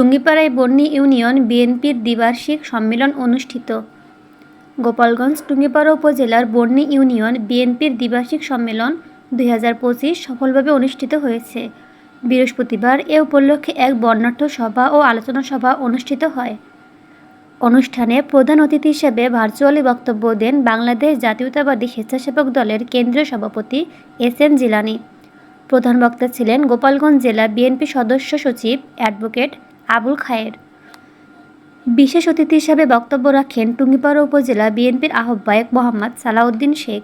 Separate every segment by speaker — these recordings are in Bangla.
Speaker 1: টুঙ্গিপাড়ায় বন্যী ইউনিয়ন বিএনপির দ্বিবার্ষিক সম্মেলন অনুষ্ঠিত। গোপালগঞ্জ টুঙ্গিপাড়া উপজেলার বন্যী ইউনিয়ন বিএনপির দ্বিবার্ষিক সম্মেলন দুই হাজার পঁচিশ সফলভাবে অনুষ্ঠিত হয়েছে। বৃহস্পতিবার এ উপলক্ষে এক বর্ণাঢ্য সভা ও আলোচনা সভা অনুষ্ঠিত হয়। অনুষ্ঠানে প্রধান অতিথি হিসেবে ভার্চুয়ালি বক্তব্য দেন বাংলাদেশ জাতীয়তাবাদী স্বেচ্ছাসেবক দলের কেন্দ্রীয় সভাপতি এস এন জিলানি। প্রধান বক্তা ছিলেন গোপালগঞ্জ জেলা বিএনপি সদস্য সচিব অ্যাডভোকেট আবুল খায়ের। বিশেষ অতিথি হিসেবে বক্তব্য রাখেন টুঙ্গিপাড়া উপজেলা বিএনপির আহ্বায়ক মোহাম্মদ সালাউদ্দিন শেখ,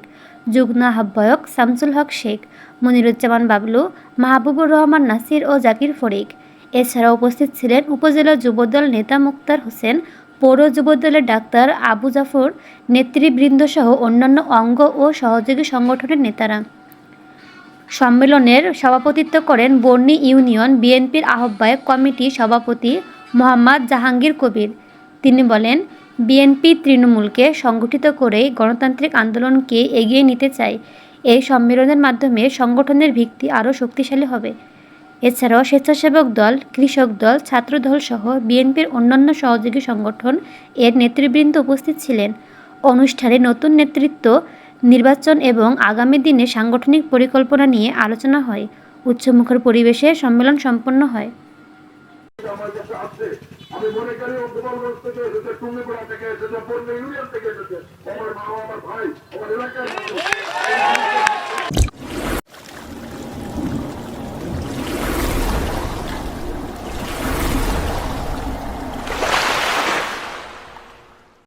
Speaker 1: যুগ্ম আহ্বায়ক শামসুল হক শেখ, মনিরুজ্জামান বাবলু, মাহবুবুর রহমান নাসির ও জাকির ফরিক। এছাড়া উপস্থিত ছিলেন উপজেলা যুবদল নেতা মুক্তার হোসেন, পৌর যুবদলের ডাক্তার আবু জাফর, নেতৃবৃন্দসহ অন্যান্য অঙ্গ ও সহযোগী সংগঠনের নেতারা। সম্মেলনের সভাপতিত্ব করেন বর্ণী ইউনিয়ন বিএনপির আহ্বায়ক কমিটি সভাপতি মোহাম্মদ জাহাঙ্গীর কবির। তিনি বলেন, বিএনপি তৃণমূলকে সংগঠিত করে গণতান্ত্রিক আন্দোলনকে এগিয়ে নিতে চায়। এই সম্মেলনের মাধ্যমে সংগঠনের ভিত্তি আরও শক্তিশালী হবে। এছাড়াও স্বেচ্ছাসেবক দল, কৃষক দল, ছাত্রদল সহ বিএনপির অন্যান্য সহযোগী সংগঠন এর নেতৃবৃন্দ উপস্থিত ছিলেন। অনুষ্ঠানে নতুন নেতৃত্ব নির্বাচন এবং আগামী দিনে সাংগঠনিক পরিকল্পনা নিয়ে আলোচনা হয়। উচ্চমুখর পরিবেশে সম্মেলন সম্পন্ন হয়।
Speaker 2: আমার আমার ভাই আমার এলাকার